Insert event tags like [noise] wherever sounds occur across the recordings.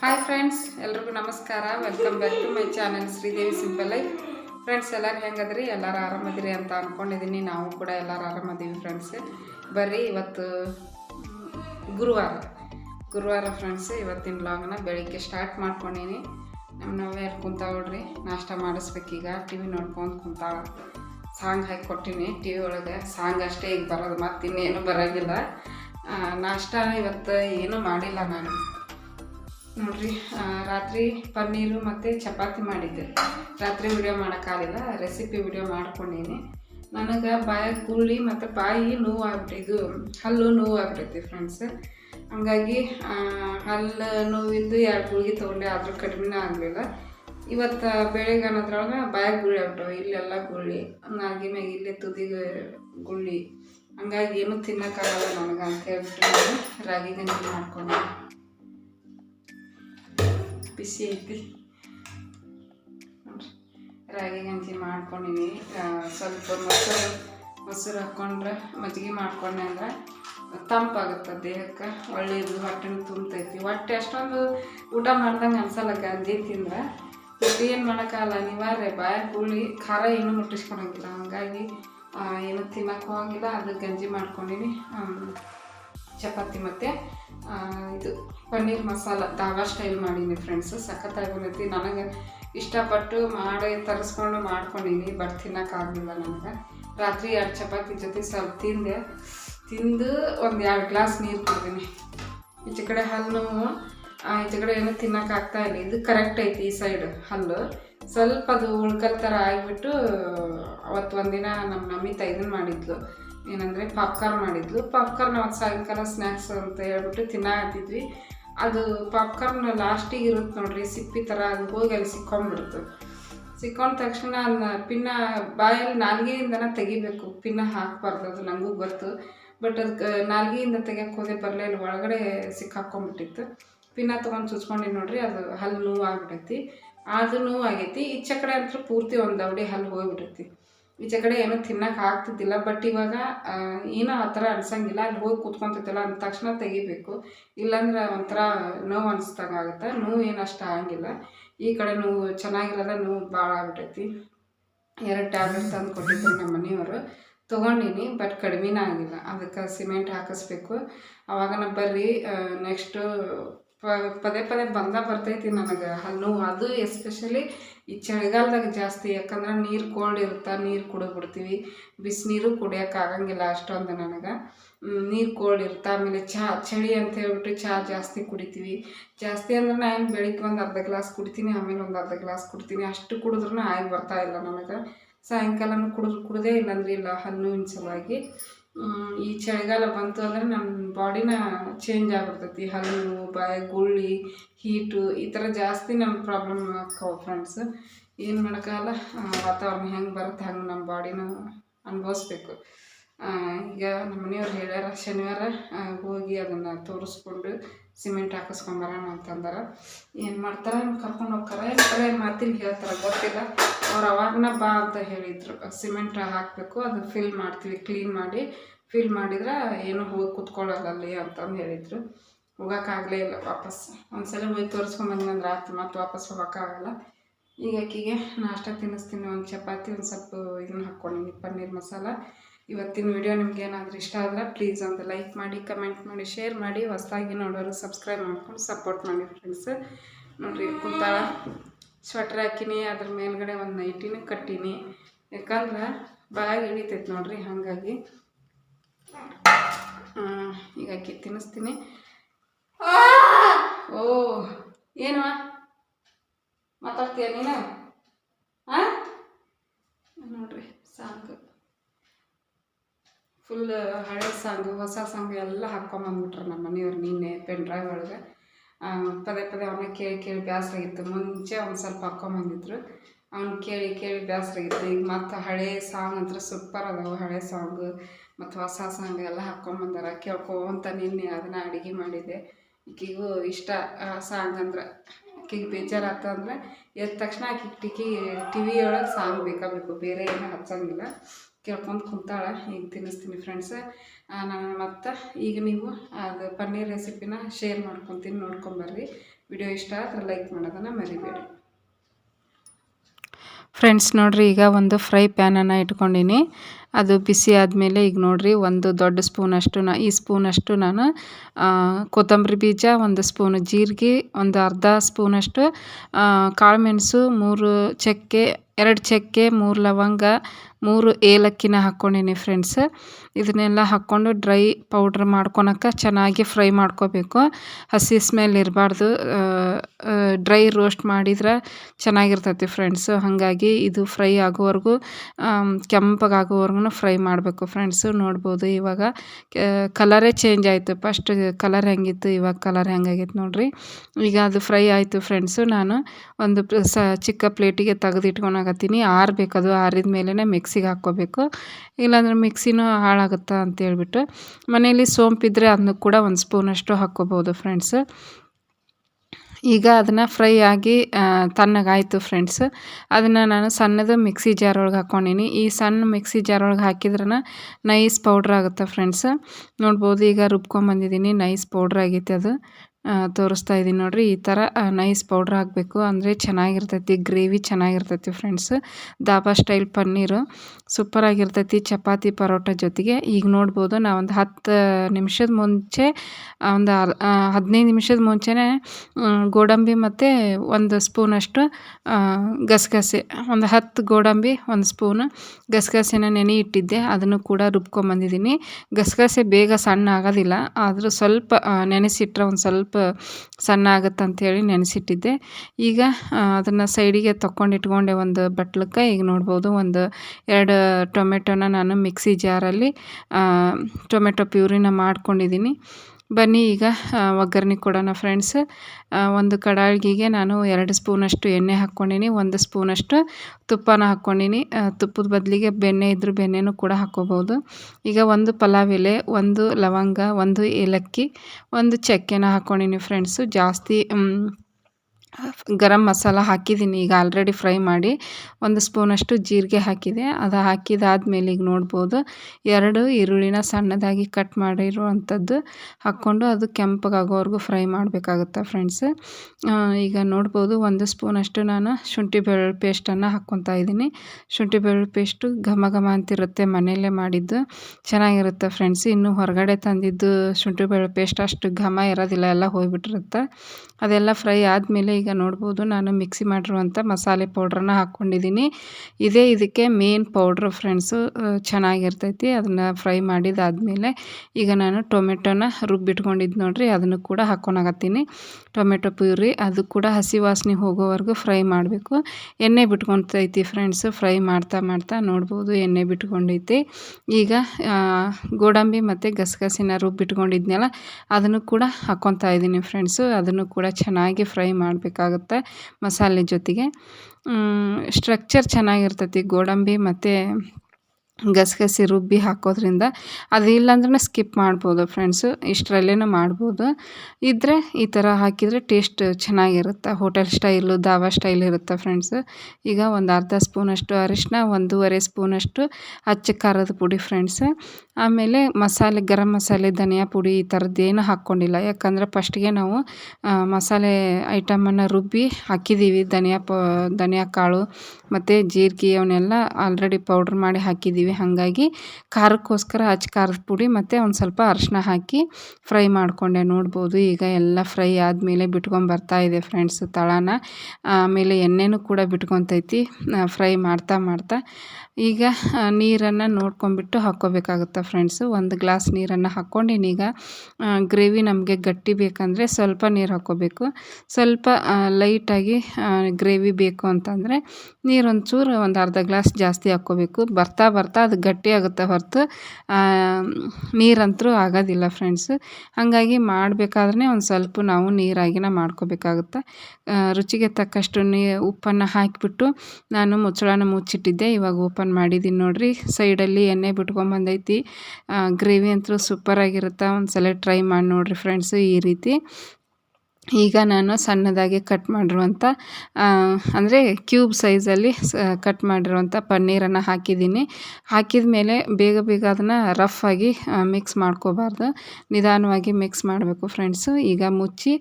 Hi friends ಎಲ್ರಿಗೂ ನಮಸ್ಕಾರ. Welcome back to my channel Sridevi simple life friends ಎಲ್ಲರೂ ಹೆಂಗದ್ರಿ? ಎಲ್ಲರೂ ಆರಾಮದಿರಿ ಅಂತ ಅಂದ್ಕೊಂಡಿದ್ದೀನಿ ನಾವು ಕೂಡ ಎಲ್ಲರೂ ಆರಾಮದೀವಿ ಫ್ರೆಂಡ್ಸ್ ಬರ್ರಿ ಇವತ್ತು ಗುರುವಾರ. ಗುರುವಾರ ಫ್ರೆಂಡ್ಸ್ ಇವತ್ತಿನ ಬ್ಲಾಗ್ನ ಬೆಳಿಗ್ಗೆ ಸ್ಟಾರ್ಟ್ ಮಾಡ್ಕೊಂಡೀನಿ. ನಮ್ಮ ನಾವೇ ನೋಡ್ರಿ. ನಾಷ್ಟ ಮಾಡಿಸ್ಬೇಕೀಗ. ಟಿ ವಿ ನೋಡ್ಕೊಂಡು ಕುಂತಾಳ ಸಾಂಗ್ ಹಾಕಿ ಕೊಟ್ಟಿನಿ. ಟಿ ವಿ ಒಳಗೆ ಸಾಂಗ್ ಅಷ್ಟೇ ಈಗ ಬರೋದು. ಮತ್ತು ಇನ್ನೇನು ಬರೋಂಗಿಲ್ಲ ನಾಷ್ಟ ಇವತ್ತು ಏನೂ ಮಾಡಿಲ್ಲ ನಾನು. ನೋಡ್ರಿ ರಾತ್ರಿ ಪನ್ನೀರು ಮತ್ತು ಚಪಾತಿ ಮಾಡಿದ್ದೆ. ರಾತ್ರಿ ವಿಡಿಯೋ ಮಾಡೋಕ್ಕಾಗಲಿಲ್ಲ ರೆಸಿಪಿ ವಿಡಿಯೋ ಮಾಡ್ಕೊಂಡೀನಿ. ನನಗೆ ಬಾಯಿ ಗುಳ್ಳಿ ಮತ್ತು ಬಾಯಿ ನೋವು ಇದು ಹಲ್ಲು ನೋವು ಆಗ್ಬಿಟ್ಟೈತಿ ಫ್ರೆಂಡ್ಸ್ ಹಂಗಾಗಿ ಹಲ್ಲು ನೋವಿಂದು ಎರಡು ಗುಳಿಗೆ ತೊಗೊಂಡೆ, ಆದರೂ ಕಡಿಮೆನೇ ಆಗಲಿಲ್ಲ. ಇವತ್ತು ಬೆಳಗ್ಗೆ ಅನ್ನೋದ್ರೊಳಗೆ ಬಾಯಾಗ ಗುಳ್ಳಿ ಆಗ್ಬಿಟ್ಟವು ಇಲ್ಲೆಲ್ಲ ಗುಳ್ಳಿ. ಹಂಗಾಗಿ ಮ್ಯಾಗ ಇಲ್ಲೇ ತುದಿಗೆ ಗುಳ್ಳಿ. ಹಂಗಾಗಿ ಏನೂ ತಿನ್ನೋಕ್ಕಾಗಲ್ಲ ನನಗೆ ಅಂತ ಹೇಳ್ಬಿಟ್ಟು ರಾಗಿ ಗಂಜಿ ಮಾಡ್ಕೊಂಡೆ. ಬಿಸಿ ಐತಿ ರಾಗಿ ಗಂಜಿ ಮಾಡ್ಕೊಂಡಿನಿ. ಸ್ವಲ್ಪ ಮೊಸರು ಮೊಸರು ಹಾಕ್ಕೊಂಡ್ರೆ ಮಜ್ಜಿಗೆ ಮಾಡ್ಕೊಂಡೆ ಅಂದ್ರೆ ತಂಪಾಗುತ್ತೆ ದೇಹಕ್ಕೆ. ಒಳ್ಳೆಯದು ಹೊಟ್ಟೆ ತುಂಬ್ತೈತಿ. ಹೊಟ್ಟೆ ಅಷ್ಟೊಂದು ಊಟ ಮಾಡ್ದಂಗೆ ಅನ್ಸಲ್ಲ ಗಂಜಿ ತಿಂದ್ರೆ. ಮತ್ತೆ ಏನು ಮಾಡೋಕ್ಕಾಗಲ್ಲ ಅನಿವಾರ್ಯ ಬಾಯಿ ಗುಳಿ ಖಾರ ಏನೂ ಮುಟ್ಟಿಸ್ಕೊಳಂಗಿಲ್ಲ. ಹಂಗಾಗಿ ಏನು ತಿನ್ನಕ್ಕೆ ಹೋಗಿಲ್ಲ. ಅದು ಗಂಜಿ ಮಾಡ್ಕೊಂಡಿನಿ. ಚಪಾತಿ ಮತ್ತು ಇದು ಪನ್ನೀರ್ ಮಸಾಲ ಧಾಬಾ ಸ್ಟೈಲ್ ಮಾಡೀನಿ ಫ್ರೆಂಡ್ಸು ಸಖತ್ತಾಗಿ ಬಂದೈತಿ ನನಗೆ ಇಷ್ಟಪಟ್ಟು ಮಾಡಿ ತರಿಸ್ಕೊಂಡು ಮಾಡ್ಕೊಂಡೀನಿ ಬಟ್ ತಿನ್ನೋಕ್ಕಾಗಲಿಲ್ಲ ನನಗೆ. ರಾತ್ರಿ ಎರಡು ಚಪಾತಿ ಜೊತೆ ಸ್ವಲ್ಪ ತಿಂದೆ. ತಿಂದು ಒಂದು ಎರಡು ಗ್ಲಾಸ್ ನೀರು ಕುಡ್ದೀನಿ. ಈಚೆ ಕಡೆ ಹಲ್ಲು ಈಚೆ ಕಡೆ ಏನೂ ತಿನ್ನೋಕ್ಕಾಗ್ತಾ ಇಲ್ಲ. ಇದು ಕರೆಕ್ಟ್ ಐತಿ ಈ ಸೈಡ್ ಹಲ್ಲು. ಸ್ವಲ್ಪ ಅದು ಉಳ್ಕಲ್ ಥರ ಆಗಿಬಿಟ್ಟು ಅವತ್ತು ಒಂದಿನ ನಮ್ಮ ನಮ್ಮಿ ಇದನ್ನು ಮಾಡಿದ್ಲು. ಏನಂದರೆ ಪಾಪ್ಕಾರ್ನ್ ಮಾಡಿದ್ಲು ಪಾಪ್ಕಾರ್ನ್ ಅವತ್ತು ಸಾಯಂಕಾಲ ಸ್ನ್ಯಾಕ್ಸ್ ಅಂತ ಹೇಳ್ಬಿಟ್ಟು ತಿನ್ನಾಕತ್ತಿದ್ವಿ ಅದು ಪಾಪ್ಕಾರ್ನ್ ಲಾಸ್ಟಿಗೆ ಇರುತ್ತೆ ನೋಡ್ರಿ, ಸಿಪ್ಪಿ ಥರ ಅದು ಹೋಗಿ ಅಲ್ಲಿ ಸಿಕ್ಕೊಂಡ್ಬಿಡ್ತು. ಸಿಕ್ಕೊಂಡ ತಕ್ಷಣ ಅದನ್ನ ಪಿನ್ನ ಬಾಯಲ್ಲಿ ನಾಲ್ಗೆಯಿಂದನ ತೆಗಿಬೇಕು. ಪಿನ್ನ ಹಾಕಬಾರ್ದು, ಅದು ನನಗೂ ಗೊತ್ತು. ಬಟ್ ಅದಕ್ಕೆ ನಾಲ್ಗೆಯಿಂದ ತೆಗಿಯಕ್ಕೆ ಹೋದೆ ಬರಲೇ ಇಲ್ಲಿ, ಒಳಗಡೆ ಸಿಕ್ಕಾಕೊಂಡ್ಬಿಟ್ಟಿತ್ತು. ಪಿನ್ನ ತೊಗೊಂಡು ಚುಚ್ಕೊಂಡು ನೋಡ್ರಿ, ಅದು ಹಲ್ಲು ನೋವು ಆಗ್ಬಿಟ್ಟೈತಿ ಅದು ನೋವು ಆಗೈತಿ. ಈಚೆ ಕಡೆ ಅಂತೂ ಪೂರ್ತಿ ಒಂದು ಅವಡಿ ಹಲ್ಲು ಹೋಗ್ಬಿಟ್ಟೈತಿ ಈಚೆ ಕಡೆ ಏನೂ ತಿನ್ನಕ್ಕೆ ಆಗ್ತಿದ್ದಿಲ್ಲ ಬಟ್ ಇವಾಗ ಏನೋ ಆ ಥರ ಅನ್ಸಂಗಿಲ್ಲ. ಅಲ್ಲಿ ಹೋಗಿ ಕೂತ್ಕೊಂತೈತಲ್ಲ ಅಂದ ತಕ್ಷಣ ತೆಗಿಬೇಕು. ಇಲ್ಲಾಂದ್ರೆ ಒಂಥರ ನೋವು ಅನಿಸ್ದಂಗೆ ಆಗುತ್ತೆ. ನೋವು ಏನು ಅಷ್ಟು ಆಗಂಗಿಲ್ಲ. ಈ ಕಡೆ ನೋವು ಚೆನ್ನಾಗಿರೋದ ನೋವು ಭಾಳ ಆಗ್ಬಿಟ್ಟೈತಿ ಎರಡು ಟ್ಯಾಬ್ಲೆಟ್ ತಂದು ಕೊಟ್ಟಿದ್ರು ನಮ್ಮ ಮನೆಯವರು. ತೊಗೊಂಡೀನಿ ಬಟ್ ಕಡಿಮೆನೇ ಆಗಿಲ್ಲ. ಅದಕ್ಕೆ ಸಿಮೆಂಟ್ ಹಾಕಿಸ್ಬೇಕು. ಅವಾಗ ನಾ ಬರ್ರಿ ನೆಕ್ಸ್ಟು ಪದೇ ಪದೇ ಬಂದ ಬರ್ತೈತಿ ನನಗೆ ಹಲ್ಲು ಅದು ಎಸ್ಪೆಷಲಿ ಈ ಚಳಿಗಾಲದಾಗ ಜಾಸ್ತಿ, ಯಾಕಂದ್ರೆ ನೀರು ಕೋಲ್ಡ್ ಇರುತ್ತೆ, ನೀರು ಕುಡಿದ್ಬಿಡ್ತೀವಿ. ಬಿಸಿನೀರು ಕುಡಿಯೋಕೆ ಆಗಂಗಿಲ್ಲ ಅಷ್ಟೊಂದು ನನಗೆ. ನೀರು ಕೋಲ್ಡ್ ಇರುತ್ತೆ, ಆಮೇಲೆ ಚಹಾ ಚಳಿ ಅಂತ ಹೇಳ್ಬಿಟ್ಟು ಚಹಾ ಜಾಸ್ತಿ ಕುಡಿತೀವಿ. ಜಾಸ್ತಿ ಅಂದ್ರೆ ನಾನು ಬೆಳಿಗ್ಗೆ ಒಂದು ಅರ್ಧ ಗ್ಲಾಸ್ ಕುಡಿತೀನಿ, ಆಮೇಲೆ ಒಂದು ಅರ್ಧ ಗ್ಲಾಸ್ ಕುಡ್ತೀನಿ. ಅಷ್ಟು ಕುಡಿದ್ರೂ ಆಗಿ ಬರ್ತಾ ಇಲ್ಲ ನನಗೆ. ಸಾಯಂಕಾಲನೂ ಕುಡಿದ್ರು ಕುಡ್ದೇ ಇಲ್ಲಾಂದ್ರೆ ಇಲ್ಲ ಹಲ್ಲುವಿನ ಸಲುವಾಗಿ. ಈ ಚಳಿಗಾಲ ಬಂತು ಅಂದರೆ ನಮ್ಮ ಬಾಡಿನ ಚೇಂಜ್ ಆಗಿಬಿಡ್ತೈತಿ. ಹಲ್ಲು ಬಾಯ, ಗುಳ್ಳಿ ಹೀಟು ಈ ಥರ ಜಾಸ್ತಿ ನಮ್ಮ ಪ್ರಾಬ್ಲಮ್ ಆಗ್ತಾವೆ ಫ್ರೆಂಡ್ಸ್ ಏನು ಮಾಡೋಕ್ಕಾಗಲ್ಲ ವಾತಾವರಣ ಹೆಂಗೆ ಬರುತ್ತೆ ಹಂಗೆ ನಮ್ಮ ಬಾಡಿನ ಅನುಭವಿಸ್ಬೇಕು. ಈಗ ನಮ್ಮ ಮನೆಯವ್ರು ಹೇಳ್ಯಾರ, ಶನಿವಾರ ಹೋಗಿ ಅದನ್ನು ತೋರಿಸ್ಕೊಂಡು ಸಿಮೆಂಟ್ ಹಾಕಿಸ್ಕೊಂಬರೋಣ ಅಂತಂದಾರ. ಏನು ಮಾಡ್ತಾರೆ? ಕರ್ಕೊಂಡು ಹೋಗ್ತಾರೆ? ಏನು ಕಡೆ ಮಾತಿನ ಹೇಳ್ತಾರೆ? ಗೊತ್ತಿಲ್ಲ. ಅವ್ರು ಅವಾಗನ ಬಾ ಅಂತ ಹೇಳಿದರು. ಸಿಮೆಂಟ್ ಹಾಕಬೇಕು, ಅದು ಫಿಲ್ ಮಾಡ್ತೀವಿ ಕ್ಲೀನ್ ಮಾಡಿ ಫಿಲ್ ಮಾಡಿದ್ರೆ ಏನು ಹೋಗಿ ಕೂತ್ಕೊಳ್ಳೋದಲ್ಲಿ ಅಂತಂದು ಹೇಳಿದರು. ಹೋಗೋಕ್ಕಾಗಲೇ ಇಲ್ಲ ವಾಪಸ್. ಒಂದ್ಸಲ ಹೋಗಿ ತೋರಿಸ್ಕೊಂಬಂದ್ರೆ ಆಯ್ತು, ಮತ್ತೆ ವಾಪಸ್ ಹೋಗೋಕ್ಕಾಗಲ್ಲ. ಈಗ ಆಕಿಗೆ ನಾಷ್ಟ ತಿನ್ನಿಸ್ತೀನಿ, ಒಂದು ಚಪಾತಿ, ಒಂದು ಸ್ವಲ್ಪ ಇದನ್ನ ಹಾಕ್ಕೊಂಡಿನಿ ಪನ್ನೀರ್ ಮಸಾಲ. ಇವತ್ತಿನ ವಿಡಿಯೋ ನಿಮ್ಗೆ ಏನಾದರೂ ಇಷ್ಟ ಆದರೆ ಪ್ಲೀಸ್ ಒಂದು ಲೈಕ್ ಮಾಡಿ ಕಮೆಂಟ್ ಮಾಡಿ ಶೇರ್ ಮಾಡಿ, ಹೊಸದಾಗಿ ನೋಡೋರು ಸಬ್ಸ್ಕ್ರೈಬ್ ಮಾಡ್ಕೊಂಡು ಸಪೋರ್ಟ್ ಮಾಡಿ ಫ್ರೆಂಡ್ಸ್ ನೋಡಿರಿ ಕುಂತಾಳ. ಸ್ವೆಟ್ರ್ ಹಾಕಿನಿ, ಅದ್ರ ಮೇಲ್ಗಡೆ ಒಂದು ನೈಟಿನೂ ಕಟ್ಟೀನಿ. ಯಾಕಂದ್ರೆ ಬಾಯಾಗಿ ಹಿಡಿತೈತೆ ನೋಡ್ರಿ, ಹಾಗಾಗಿ. ಈಗ ಅಕ್ಕಿ ತಿನ್ನಿಸ್ತೀನಿ. ಓ, ಏನು ಮಾತಾಡ್ತೀಯ ನೀನು? ಹಾಂ ನೋಡ್ರಿ ಸಾಂಗ್ ಫುಲ್ ಹಳೆ ಸಾಂಗು ಹೊಸ ಸಾಂಗ್ ಎಲ್ಲ ಹಾಕ್ಕೊಂಬಂದ್ಬಿಟ್ರು ನಮ್ಮ ಮನೆಯವ್ರು ನಿನ್ನೆ ಪೆನ್ ಡ್ರೈವ್ ಒಳಗೆ. ಪದೇ ಪದೇ ಅವನ್ನ ಕೇಳಿ ಕೇಳಿ ಬೇಸರಾಗಿತ್ತು ಮುಂಚೆ ಒಂದು ಸ್ವಲ್ಪ ಹಾಕ್ಕೊಂಬಂದಿದ್ರು ಅವ್ನು ಕೇಳಿ ಕೇಳಿ ಬೇಸರಾಗಿತ್ತು ಈಗ ಮತ್ತು ಹಳೆ ಸಾಂಗ್ ಅಂತ ಸೂಪರ್ ಅದಾವೆ. ಹಳೆ ಸಾಂಗು ಮತ್ತು ಹೊಸ ಸಾಂಗ್ ಎಲ್ಲ ಹಾಕ್ಕೊಂಬಂದಾರ ಕೇಳ್ಕೊಂತ ನಿನ್ನೆ ಅದನ್ನು ಅಡುಗೆ ಮಾಡಿದ್ದೆ ಈಕಿಗೂ ಇಷ್ಟ. ಸಾಂಗ್ ಅಂದ್ರೆ ಆಕಿಗೆ ಬೇಜಾರಾಯ್ತು ಅಂದ್ರೆ ಎದ್ದ ತಕ್ಷಣ ಆಕಿಗೆ ಟಿಕಿ ಟಿ ವಿ ಒಳಗೆ ಸಾಂಗ್ ಬೇಕಾಗಬೇಕು. ಬೇರೆ ಏನೂ ಹಚ್ಚಂಗಿಲ್ಲ. ಕೇಳ್ಕೊಂಡು ಕುಂತಾಳೆ. ಈಗ ತಿನ್ನಿಸ್ತೀನಿ ಫ್ರೆಂಡ್ಸ್ ನಾನು ಮತ್ತು ಈಗ ನೀವು ಅದು ಪನ್ನೀರ್ ರೆಸಿಪಿನ ಶೇರ್ ಮಾಡ್ಕೊತೀನಿ ನೋಡ್ಕೊಂಬರ್ರಿ ವಿಡಿಯೋ ಇಷ್ಟ ಆದರೆ ಲೈಕ್ ಮಾಡೋದನ್ನು ಮರಿಬೇಡಿ. ಫ್ರೆಂಡ್ಸ್ ನೋಡಿರಿ, ಈಗ ಒಂದು ಫ್ರೈ ಪ್ಯಾನನ್ನು ಇಟ್ಕೊಂಡಿನಿ. ಅದು ಬಿಸಿ ಆದಮೇಲೆ ಈಗ ನೋಡಿರಿ, ಒಂದು ದೊಡ್ಡ ಸ್ಪೂನಷ್ಟು ನಾ, ಈ ಸ್ಪೂನಷ್ಟು ನಾನು ಕೊತ್ತಂಬರಿ ಬೀಜ, ಒಂದು ಸ್ಪೂನ್ ಜೀರಿಗೆ, ಒಂದು ಅರ್ಧ ಸ್ಪೂನಷ್ಟು ಕಾಳುಮೆಣಸು ಮೂರು ಚಕ್ಕೆ ಎರಡು ಚಕ್ಕೆ, ಮೂರು ಲವಂಗ, ಮೂರು ಏಲಕ್ಕಿನ ಹಾಕ್ಕೊಂಡೀನಿ ಫ್ರೆಂಡ್ಸ್ ಇದನ್ನೆಲ್ಲ ಹಾಕ್ಕೊಂಡು ಡ್ರೈ ಪೌಡ್ರ್ ಮಾಡ್ಕೊಳಕ್ಕೆ ಚೆನ್ನಾಗಿ ಫ್ರೈ ಮಾಡ್ಕೋಬೇಕು. ಹಸಿ ಸ್ಮೆಲ್ ಇರಬಾರ್ದು. ಡ್ರೈ ರೋಸ್ಟ್ ಮಾಡಿದ್ರೆ ಚೆನ್ನಾಗಿರ್ತೈತಿ ಫ್ರೆಂಡ್ಸು ಹಾಗಾಗಿ ಇದು ಫ್ರೈ ಆಗೋವರೆಗೂ ಕೆಂಪಗಾಗೋವರೆಗೂ ಫ್ರೈ ಮಾಡಬೇಕು ಫ್ರೆಂಡ್ಸು ನೋಡ್ಬೋದು ಇವಾಗ ಕಲರೇ ಚೇಂಜ್ ಆಯಿತು. ಫಸ್ಟ್ ಕಲರ್ ಹೆಂಗಿತ್ತು, ಇವಾಗ ಕಲರ್ ಹೆಂಗಾಗಿತ್ತು ನೋಡಿರಿ. ಈಗ ಅದು ಫ್ರೈ ಆಯಿತು ಫ್ರೆಂಡ್ಸು ನಾನು ಒಂದು ಸ, ಚಿಕ್ಕ ಪ್ಲೇಟಿಗೆ ತೆಗೆದಿಟ್ಕೊಳಕತ್ತೀನಿ ಆರಬೇಕದು ಆರಿದ ಮೇಲೇ ಮಿಕ್ಸಿಗೆ ಹಾಕ್ಕೋಬೇಕು. ಇಲ್ಲಾಂದರೆ ಮಿಕ್ಸಿನೂ ಹಾಳಾಗುತ್ತಾ ಅಂತೇಳ್ಬಿಟ್ಟು ಮನೇಲಿ ಸೋಂಪಿದ್ರೆ ಅದನ್ನು ಕೂಡ ಒಂದು ಸ್ಪೂನಷ್ಟು ಹಾಕ್ಕೋಬೋದು ಫ್ರೆಂಡ್ಸ್ ಈಗ ಅದನ್ನು ಫ್ರೈ ಆಗಿ ತಣ್ಣಗಾಯಿತು ಫ್ರೆಂಡ್ಸ್ ಅದನ್ನು ನಾನು ಸಣ್ಣದು ಮಿಕ್ಸಿ ಜಾರ್ ಒಳಗೆ ಹಾಕ್ಕೊಂಡೀನಿ. ಈ ಸಣ್ಣ ಮಿಕ್ಸಿ ಜಾರ್ ಒಳಗೆ ಹಾಕಿದ್ರೆ ನೈಸ್ ಪೌಡ್ರ್ ಆಗುತ್ತೆ ಫ್ರೆಂಡ್ಸ್ ನೋಡ್ಬೋದು ಈಗ ರುಬ್ಕೊಂಬಂದಿದ್ದೀನಿ ನೈಸ್ ಪೌಡ್ರ್ ಆಗೈತೆ ಅದು. ತೋರಿಸ್ತಾ ಇದ್ದೀನಿ ನೋಡಿರಿ, ಈ ಥರ ನೈಸ್ ಪೌಡ್ರ್ ಹಾಕಬೇಕು. ಅಂದರೆ ಚೆನ್ನಾಗಿರ್ತೈತಿ ಗ್ರೇವಿ ಚೆನ್ನಾಗಿರ್ತೈತಿ ಫ್ರೆಂಡ್ಸ್ ದಾಬಾ ಸ್ಟೈಲ್ ಪನ್ನೀರು ಸೂಪರಾಗಿರ್ತೈತಿ ಚಪಾತಿ ಪರೋಟ ಜೊತೆಗೆ. ಈಗ ನೋಡ್ಬೋದು ನಾವು ಒಂದು ಹತ್ತು ನಿಮಿಷದ ಮುಂಚೆ ಒಂದು ಹದಿನೈದು ನಿಮಿಷದ ಮುಂಚೆನೇ ಗೋಡಂಬಿ ಮತ್ತು ಒಂದು ಸ್ಪೂನಷ್ಟು ಗಸಗಸೆ, ಒಂದು ಹತ್ತು ಗೋಡಂಬಿ, ಒಂದು ಸ್ಪೂನು ಗಸಗಸೆನ ನೆನೆ ಇಟ್ಟಿದ್ದೆ. ಅದನ್ನು ಕೂಡ ರುಬ್ಕೊಂಬಂದಿದ್ದೀನಿ ಗಸಗಸೆ ಬೇಗ ಸಣ್ಣ ಆಗೋದಿಲ್ಲ ಆದರೂ ಸ್ವಲ್ಪ ನೆನೆಸಿಟ್ರೆ ಒಂದು ಸ್ವಲ್ಪ ಸಣ್ಣ ಆಗುತ್ತೆ ಅಂಥೇಳಿ ನೆನೆಸಿಟ್ಟಿದ್ದೆ. ಈಗ ಅದನ್ನು ಸೈಡಿಗೆ ತಗೊಂಡು ಇಟ್ಕೊಂಡೆ ಒಂದು ಬಟ್ಲಕ್ಕೆ. ಈಗ ನೋಡ್ಬೋದು ಒಂದು ಎರಡು ಟೊಮೆಟೊನ ನಾನು ಮಿಕ್ಸಿ ಜಾರಲ್ಲಿ ಟೊಮೆಟೊ ಪ್ಯೂರಿನ ಮಾಡ್ಕೊಂಡಿದ್ದೀನಿ. ಬನ್ನಿ ಈಗ ಒಗ್ಗರಣೆ ಕೊಡೋಣ ಫ್ರೆಂಡ್ಸ್ ಒಂದು ಕಡಾಯಿಗೆ ನಾನು ಎರಡು ಸ್ಪೂನಷ್ಟು ಎಣ್ಣೆ ಹಾಕ್ಕೊಂಡೀನಿ, ಒಂದು ಸ್ಪೂನಷ್ಟು ತುಪ್ಪನ ಹಾಕ್ಕೊಂಡೀನಿ. ತುಪ್ಪದ ಬದಲಿಗೆ ಬೆಣ್ಣೆ ಇದ್ದರೂ ಬೆಣ್ಣೆನೂ ಕೂಡ ಹಾಕ್ಕೋಬೋದು. ಈಗ ಒಂದು ಪಲಾವ್ ಎಲೆ, ಒಂದು ಲವಂಗ, ಒಂದು ಏಲಕ್ಕಿ, ಒಂದು ಚಕ್ಕೆನ ಹಾಕ್ಕೊಂಡಿನಿ ಫ್ರೆಂಡ್ಸು ಜಾಸ್ತಿ ಗರಂ ಮಸಾಲ ಹಾಕಿದ್ದೀನಿ. ಈಗ ಆಲ್ರೆಡಿ ಫ್ರೈ ಮಾಡಿ ಒಂದು ಸ್ಪೂನಷ್ಟು ಜೀರಿಗೆ ಹಾಕಿದೆ. ಅದು ಹಾಕಿದಾದ್ಮೇಲೆ ಈಗ ನೋಡ್ಬೋದು ಎರಡು ಈರುಳ್ಳಿನ ಸಣ್ಣದಾಗಿ ಕಟ್ ಮಾಡಿರುವಂಥದ್ದು ಹಾಕ್ಕೊಂಡು ಅದು ಕೆಂಪಗಾಗೋವರೆಗೂ ಫ್ರೈ ಮಾಡಬೇಕಾಗುತ್ತೆ ಫ್ರೆಂಡ್ಸ್ ಈಗ ನೋಡ್ಬೋದು ಒಂದು ಸ್ಪೂನಷ್ಟು ನಾನು ಶುಂಠಿ ಬೆಳ್ಳುಳ್ಳಿ ಪೇಸ್ಟನ್ನು ಹಾಕ್ಕೊತಾ ಇದ್ದೀನಿ. ಶುಂಠಿ ಬೆಳ್ಳುಳ್ಳಿ ಪೇಸ್ಟು ಘಮ ಘಮ ಅಂತಿರುತ್ತೆ ಮನೆಯಲ್ಲೇ ಮಾಡಿದ್ದು. ಚೆನ್ನಾಗಿರುತ್ತೆ ಫ್ರೆಂಡ್ಸ್ ಇನ್ನು ಹೊರಗಡೆ ತಂದಿದ್ದು ಶುಂಠಿ ಬೆಳ್ಳುಳ್ಳಿ ಪೇಸ್ಟ್ ಅಷ್ಟು ಘಮ ಇರೋದಿಲ್ಲ, ಎಲ್ಲ ಹೋಗಿಬಿಟ್ಟಿರುತ್ತೆ. ಅದೆಲ್ಲ ಫ್ರೈ ಆದಮೇಲೆ ಈಗ ನೋಡ್ಬೋದು ನಾನು ಮಿಕ್ಸಿ ಮಾಡಿರುವಂಥ ಮಸಾಲೆ ಪೌಡ್ರನ್ನ ಹಾಕ್ಕೊಂಡಿದ್ದೀನಿ. ಇದೇ ಇದಕ್ಕೆ ಮೇನ್ ಪೌಡ್ರು ಫ್ರೆಂಡ್ಸು ಚೆನ್ನಾಗಿರ್ತೈತಿ. ಅದನ್ನು ಫ್ರೈ ಮಾಡಿದಾದಮೇಲೆ ಈಗ ನಾನು ಟೊಮೆಟೊನ ರುಬ್ಬಿಟ್ಕೊಂಡಿದ್ದು ನೋಡಿರಿ, ಅದನ್ನು ಕೂಡ ಹಾಕ್ಕೊಳಕತ್ತೀನಿ. ಟೊಮೆಟೊ ಪ್ಯೂರಿ, ಅದು ಕೂಡ ಹಸಿ ವಾಸನೆ ಹೋಗೋವರೆಗೂ ಫ್ರೈ ಮಾಡಬೇಕು. ಎಣ್ಣೆ ಬಿಟ್ಕೊತೈತಿ ಫ್ರೆಂಡ್ಸು ಫ್ರೈ ಮಾಡ್ತಾ ಮಾಡ್ತಾ ನೋಡ್ಬೋದು ಎಣ್ಣೆ ಬಿಟ್ಕೊಂಡೈತಿ ಈಗ ಗೋಡಂಬಿ ಮತ್ತು ಗಸಗಸಿನ ರುಬ್ಬಿಟ್ಕೊಂಡಿದ್ನಲ್ಲ, ಅದನ್ನು ಕೂಡ ಹಾಕ್ಕೊತಾ ಇದ್ದೀನಿ ಫ್ರೆಂಡ್ಸು ಅದನ್ನು ಕೂಡ ಚೆನ್ನಾಗಿ ಫ್ರೈ ಮಾಡಬೇಕಾಗುತ್ತೆ ಮಸಾಲೆ ಜೊತೆಗೆ. ಸ್ಟ್ರಕ್ಚರ್ ಚೆನ್ನಾಗಿರ್ತೈತಿ ಗೋಡಂಬಿ ಮತ್ತು ಗಸಗಸೆ ರುಬ್ಬಿ ಹಾಕೋದ್ರಿಂದ ಅದು ಇಲ್ಲಾಂದ್ರೆ ಸ್ಕಿಪ್ ಮಾಡ್ಬೋದು ಫ್ರೆಂಡ್ಸು ಇಷ್ಟರಲ್ಲೇ ಮಾಡ್ಬೋದು. ಇದ್ದರೆ ಈ ಥರ ಹಾಕಿದರೆ ಟೇಸ್ಟ್ ಚೆನ್ನಾಗಿರುತ್ತೆ, ಹೋಟೆಲ್ ಸ್ಟೈಲು ದಾಬಾ ಸ್ಟೈಲ್ ಇರುತ್ತೆ ಫ್ರೆಂಡ್ಸು. ಈಗ ಒಂದು ಅರ್ಧ ಸ್ಪೂನಷ್ಟು ಅರಿಶಿನ ಒಂದೂವರೆ ಸ್ಪೂನಷ್ಟು ಅಚ್ಚ ಖಾರದ ಪುಡಿ ಫ್ರೆಂಡ್ಸು. ಆಮೇಲೆ ಮಸಾಲೆ, ಗರಂ ಮಸಾಲೆ, ಧನಿಯಾ ಪುಡಿ ಈ ಥರದ್ದೇನು ಹಾಕ್ಕೊಂಡಿಲ್ಲ. ಯಾಕಂದರೆ ಫಸ್ಟಿಗೆ ನಾವು ಮಸಾಲೆ ಐಟಮನ್ನು ರುಬ್ಬಿ ಹಾಕಿದ್ದೀವಿ. ಧನಿಯಾ ಪ, ಧನಿಯಾ ಕಾಳು ಮತ್ತು ಜೀರಿಗೆ, ಅವನ್ನೆಲ್ಲ ಆಲ್ರೆಡಿ ಪೌಡ್ರ್ ಮಾಡಿ ಹಾಕಿದ್ದೀವಿ. ಹಾಗಾಗಿ ಖಾರಕ್ಕೋಸ್ಕರ ಹಚ್ಚಿ ಖಾರದ ಪುಡಿ ಮತ್ತು ಒಂದು ಸ್ವಲ್ಪ ಅರಶಿನ ಹಾಕಿ ಫ್ರೈ ಮಾಡಿಕೊಂಡೆ. ನೋಡ್ಬೋದು ಈಗ ಎಲ್ಲ ಫ್ರೈ ಆದಮೇಲೆ ಬಿಟ್ಕೊಂಡು ಬರ್ತಾ ಇದೆ ಫ್ರೆಂಡ್ಸ್ ತಳನ. ಆಮೇಲೆ ಎಣ್ಣೆನೂ ಕೂಡ ಬಿಟ್ಕೊತೈತಿ. ಫ್ರೈ ಮಾಡ್ತಾ ಮಾಡ್ತಾ ಈಗ ನೀರನ್ನು ನೋಡ್ಕೊಂಬಿಟ್ಟು ಹಾಕ್ಕೋಬೇಕಾಗುತ್ತೆ ಫ್ರೆಂಡ್ಸು ಒಂದು ಗ್ಲಾಸ್ ನೀರನ್ನು ಹಾಕ್ಕೊಂಡಿನೀಗ ಗ್ರೇವಿ ನಮಗೆ ಗಟ್ಟಿ ಬೇಕಂದರೆ ಸ್ವಲ್ಪ ನೀರು ಹಾಕ್ಕೋಬೇಕು. ಸ್ವಲ್ಪ ಲೈಟಾಗಿ ಗ್ರೇವಿ ಬೇಕು ಅಂತಂದರೆ ನೀರೊಂಚೂರು ಒಂದು ಅರ್ಧ ಗ್ಲಾಸ್ ಜಾಸ್ತಿ ಹಾಕ್ಕೋಬೇಕು. ಬರ್ತಾ ಬರ್ತಾ ಅದು ಗಟ್ಟಿ ಆಗುತ್ತೆ ಹೊರತು ನೀರಂತರೂ ಆಗೋದಿಲ್ಲ ಫ್ರೆಂಡ್ಸು ಹಾಗಾಗಿ ಮಾಡಬೇಕಾದ್ರೆ ಒಂದು ಸ್ವಲ್ಪ ನಾವು ನೀರಾಗಿನ ಮಾಡ್ಕೋಬೇಕಾಗುತ್ತೆ. ರುಚಿಗೆ ತಕ್ಕಷ್ಟು ನೀ, ಉಪ್ಪನ್ನು ಹಾಕಿಬಿಟ್ಟು ನಾನು ಮುಚ್ಚಳನ ಮುಚ್ಚಿಟ್ಟಿದ್ದೆ. ಇವಾಗ ಓಪನ್ ಮಾಡಿದ್ದೀನಿ ನೋಡ್ರಿ. ಸೈಡಲ್ಲಿ ಎಣ್ಣೆ ಬಿಟ್ಕೊಂಬಂದೈತಿ ಗ್ರೇವಿ ಅಂತೂ ಸೂಪರಾಗಿರುತ್ತೆ ಒಂದು ಸಲ ಟ್ರೈ ಮಾಡಿ ನೋಡ್ರಿ ಫ್ರೆಂಡ್ಸು ಈ ರೀತಿ. ಈಗ ನಾನು ಸಣ್ಣದಾಗಿ ಕಟ್ ಮಾಡಿರುವಂಥ ಅಂದರೆ ಕ್ಯೂಬ್ ಸೈಜಲ್ಲಿ ಸ ಕಟ್ ಮಾಡಿರುವಂಥ ಪನ್ನೀರನ್ನು ಹಾಕಿದ್ದೀನಿ. ಹಾಕಿದ ಮೇಲೆ ಬೇಗ ಬೇಗ ಅದನ್ನು ಆಗಿ ಮಿಕ್ಸ್ ಮಾಡ್ಕೋಬಾರ್ದು. ನಿಧಾನವಾಗಿ ಮಿಕ್ಸ್ ಮಾಡಬೇಕು ಫ್ರೆಂಡ್ಸು ಈಗ ಮುಚ್ಚಿ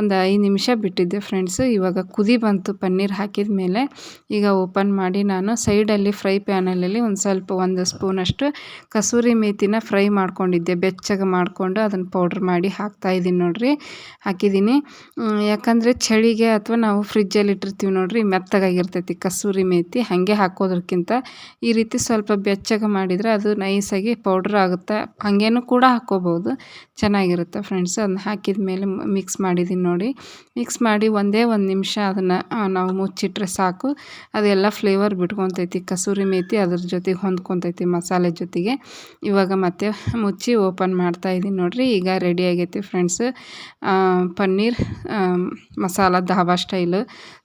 ಒಂದು ಐದು ನಿಮಿಷ ಬಿಟ್ಟಿದ್ದೆ ಫ್ರೆಂಡ್ಸು ಇವಾಗ ಕುದಿ ಬಂತು ಪನ್ನೀರ್ ಹಾಕಿದ ಮೇಲೆ ಈಗ ಓಪನ್ ಮಾಡಿ ನಾನು ಸೈಡಲ್ಲಿ ಫ್ರೈ ಪ್ಯಾನಲಲ್ಲಿ ಒಂದು ಸ್ವಲ್ಪ ಒಂದು ಸ್ಪೂನಷ್ಟು ಕಸೂರಿ ಮೇಥಿನ ಫ್ರೈ ಮಾಡ್ಕೊಂಡಿದ್ದೆ. ಬೆಚ್ಚಗೆ ಮಾಡಿಕೊಂಡು ಅದನ್ನು ಪೌಡ್ರ್ ಮಾಡಿ ಹಾಕ್ತಾಯಿದ್ದೀನಿ ನೋಡಿರಿ. ಹಾಕಿದ್ದೀನಿ ಯಾಕಂದರೆ ಚಳಿಗೆ ಅಥವಾ ನಾವು ಫ್ರಿಜ್ಜಲ್ಲಿ ಇಟ್ಟಿರ್ತೀವಿ ನೋಡಿರಿ, ಮೆತ್ತಗಾಗಿರ್ತೈತಿ, ಕಸೂರಿ ಮೇತಿ, ಹಾಗೆ ಹಾಕೋದ್ರಕ್ಕಿಂತ ಈ ರೀತಿ ಸ್ವಲ್ಪ ಬೆಚ್ಚಗೆ ಮಾಡಿದರೆ ಅದು ನೈಸಾಗಿ ಪೌಡ್ರ್ ಆಗುತ್ತೆ. ಹಾಗೇನು ಕೂಡ ಹಾಕ್ಕೋಬೋದು ಚೆನ್ನಾಗಿರುತ್ತೆ ಫ್ರೆಂಡ್ಸ್ ಅದನ್ನ ಹಾಕಿದ ಮೇಲೆ ಮಿಕ್ಸ್ ಮಾಡಿದ್ದೀನಿ ನೋಡಿ. ಮಿಕ್ಸ್ ಮಾಡಿ ಒಂದೇ ಒಂದು ನಿಮಿಷ ಅದನ್ನು ನಾವು ಮುಚ್ಚಿಟ್ರೆ ಸಾಕು. ಅದೆಲ್ಲ ಫ್ಲೇವರ್ ಬಿಟ್ಕೊತೈತಿ, ಕಸೂರಿ ಮೇತಿ ಅದ್ರ ಜೊತೆಗೆ ಹೊಂದ್ಕೊತೈತಿ ಮಸಾಲೆ ಜೊತೆಗೆ. ಇವಾಗ ಮತ್ತೆ ಮುಚ್ಚಿ ಓಪನ್ ಮಾಡ್ತಾ ಇದ್ದೀನಿ ನೋಡಿರಿ, ಈಗ ರೆಡಿ ಆಗೈತಿ ಫ್ರೆಂಡ್ಸ್ ಪನ್ನೀರ್ ಮಸಾಲ, ಧಾಬಾ ಸ್ಟೈಲು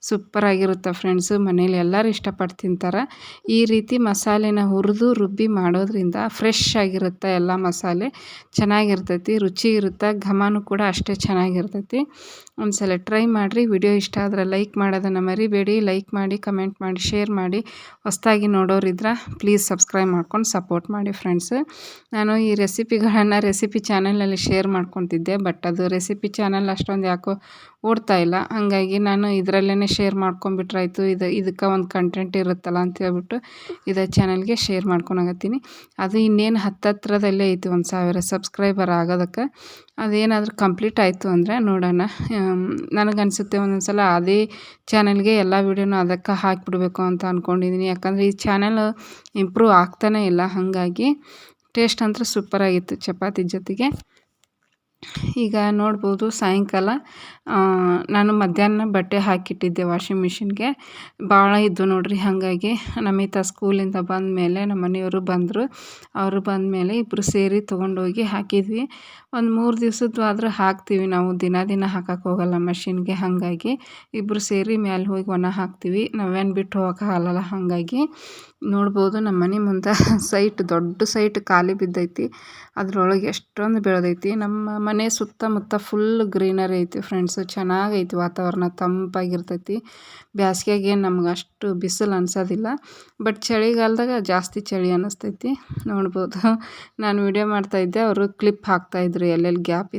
ಸೂಪರಾಗಿರುತ್ತೆ ಫ್ರೆಂಡ್ಸು. ಮನೇಲಿ ಎಲ್ಲರೂ ಇಷ್ಟಪಟ್ಟು ತಿಂತಾರೆ ಈ ರೀತಿ ಮಸಾಲೆನ ಹುರಿದು ರುಬ್ಬಿ ಮಾಡೋದ್ರಿಂದ ಫ್ರೆಶ್ ಆಗಿರುತ್ತೆ ಎಲ್ಲ ಮಸಾಲೆ. ಚೆನ್ನಾಗಿರ್ತೈತಿ, ರುಚಿ ಇರುತ್ತೆ, ಘಮನೂ ಕೂಡ ಅಷ್ಟೇ ಚೆನ್ನಾಗಿರ್ತೈತಿ. ಒಂದ್ಸಲ ಟ್ರೈ ಮಾಡಿರಿ ವಿಡಿಯೋ ಇಷ್ಟ ಆದರೆ ಲೈಕ್ ಮಾಡೋದನ್ನು ಮರಿಬೇಡಿ. ಲೈಕ್ ಮಾಡಿ ಕಮೆಂಟ್ ಮಾಡಿ ಶೇರ್ ಮಾಡಿ. ಹೊಸ್ದಾಗಿ ನೋಡೋರಿದ್ರೆ ಪ್ಲೀಸ್ ಸಬ್ಸ್ಕ್ರೈಬ್ ಮಾಡ್ಕೊಂಡು ಸಪೋರ್ಟ್ ಮಾಡಿ ಫ್ರೆಂಡ್ಸ್ ನಾನು ಈ ರೆಸಿಪಿಗಳನ್ನು ರೆಸಿಪಿ ಚಾನಲಲ್ಲಿ ಶೇರ್ ಮಾಡ್ಕೊತಿದ್ದೆ ಬಟ್ ಅದು ರೆಸಿಪಿ ಚಾನಲ್ ಅಷ್ಟೊಂದು ಯಾಕೋ ಓಡ್ತಾ ಇಲ್ಲ. ಹಾಗಾಗಿ ನಾನು ಇದರಲ್ಲೇ ಶೇರ್ ಮಾಡ್ಕೊಂಬಿಟ್ರಾಯ್ತು ಇದು, ಇದಕ್ಕೆ ಒಂದು ಕಂಟೆಂಟ್ ಇರುತ್ತಲ್ಲ ಅಂತ ಹೇಳ್ಬಿಟ್ಟು ಇದೇ ಚಾನಲ್ಗೆ ಶೇರ್ ಮಾಡ್ಕೊಳಕತ್ತೀನಿ ಅದು ಇನ್ನೇನು ಹತ್ತತ್ರದಲ್ಲೇ ಐತಿ ಒಂದು ಸಾವಿರ ಸಬ್ಸ್ಕ್ರೈಬರ್ ಆಗೋದಕ್ಕೆ. ಅದೇನಾದರೂ ಕಂಪ್ಲೀಟ್ ಆಯಿತು ಅಂದರೆ ನೋಡೋಣ. ನನಗನ್ಸುತ್ತೆ ಒಂದೊಂದು ಸಲ ಅದೇ ಚಾನಲ್ಗೆ ಎಲ್ಲ ವೀಡಿಯೋನೂ ಅದಕ್ಕೆ ಹಾಕಿಬಿಡ್ಬೇಕು ಅಂತ ಅಂದ್ಕೊಂಡಿದ್ದೀನಿ ಯಾಕಂದರೆ ಈ ಚಾನಲ್ ಇಂಪ್ರೂವ್ ಆಗ್ತಾನೇ ಇಲ್ಲ. ಹಾಗಾಗಿ ಟೇಸ್ಟ್ ಅಂತೂ ಸೂಪರಾಗಿತ್ತು ಚಪಾತಿ ಜೊತೆಗೆ. ಈಗ ನೋಡ್ಬೋದು ಸಾಯಂಕಾಲ ನಾನು ಮಧ್ಯಾಹ್ನ ಬಟ್ಟೆ ಹಾಕಿಟ್ಟಿದ್ದೆ ವಾಷಿಂಗ್ ಮಿಷಿನ್ಗೆ. ಭಾಳ ಇದ್ದು ನೋಡ್ರಿ ಹಾಗಾಗಿ ನಮಿತಾ ಸ್ಕೂಲಿಂದ ಬಂದ ಮೇಲೆ ನಮ್ಮ ಮನೆಯವರು ಬಂದರು. ಅವರು ಬಂದ ಮೇಲೆ ಇಬ್ಬರು ಸೇರಿ ತೊಗೊಂಡೋಗಿ ಹಾಕಿದ್ವಿ. ಒಂದು ಮೂರು ದಿವ್ಸದ್ದು ಆದರೂ ಹಾಕ್ತೀವಿ ನಾವು, ದಿನ ದಿನ ಹಾಕಕ್ಕೆ ಹೋಗಲ್ಲ ಮಷಿನ್ಗೆ ಹಾಗಾಗಿ. ಇಬ್ಬರು ಸೇರಿ ಮೇಲೆ ಹೋಗಿ ಒಣ ಹಾಕ್ತೀವಿ ನಾವೇನು ಬಿಟ್ಟು ಹೋಗೋಕ್ಕಾಗಲ್ಲ ಹಾಗಾಗಿ. ನೋಡ್ಬೋದು ನಮ್ಮ ಮನೆ ಮುಂದೆ [laughs] ಸೈಟ್, ದೊಡ್ಡ ಸೈಟ್ ಖಾಲಿ ಬಿದ್ದೈತಿ. ಅದರೊಳಗೆ ಎಷ್ಟೊಂದು ಬೆಳೆದೈತಿ. ನಮ್ಮ ಮನೆ ಸುತ್ತಮುತ್ತ ಫುಲ್ ಗ್ರೀನರಿ ಐತಿ ಫ್ರೆಂಡ್ಸು ಚೆನ್ನಾಗೈತಿ ವಾತಾವರಣ ತಂಪಾಗಿರ್ತೈತಿ. ಬ್ಯಾಸ್ಗ್ಯಾಗ ಏನು ನಮ್ಗೆ ಅಷ್ಟು ಬಿಸಿಲು ಅನ್ಸೋದಿಲ್ಲ. ಬಟ್ ಚಳಿಗಾಲದಾಗ ಜಾಸ್ತಿ ಚಳಿ ಅನ್ನಿಸ್ತೈತಿ ನೋಡ್ಬೋದು. ನಾನು ವಿಡಿಯೋ ಮಾಡ್ತಾಯಿದ್ದೆ ಅವರು ಕ್ಲಿಪ್ ಹಾಕ್ತಾಯಿದ್ರು ಎಲ್ಲೆಲ್ಲಿ ಗ್ಯಾಪ್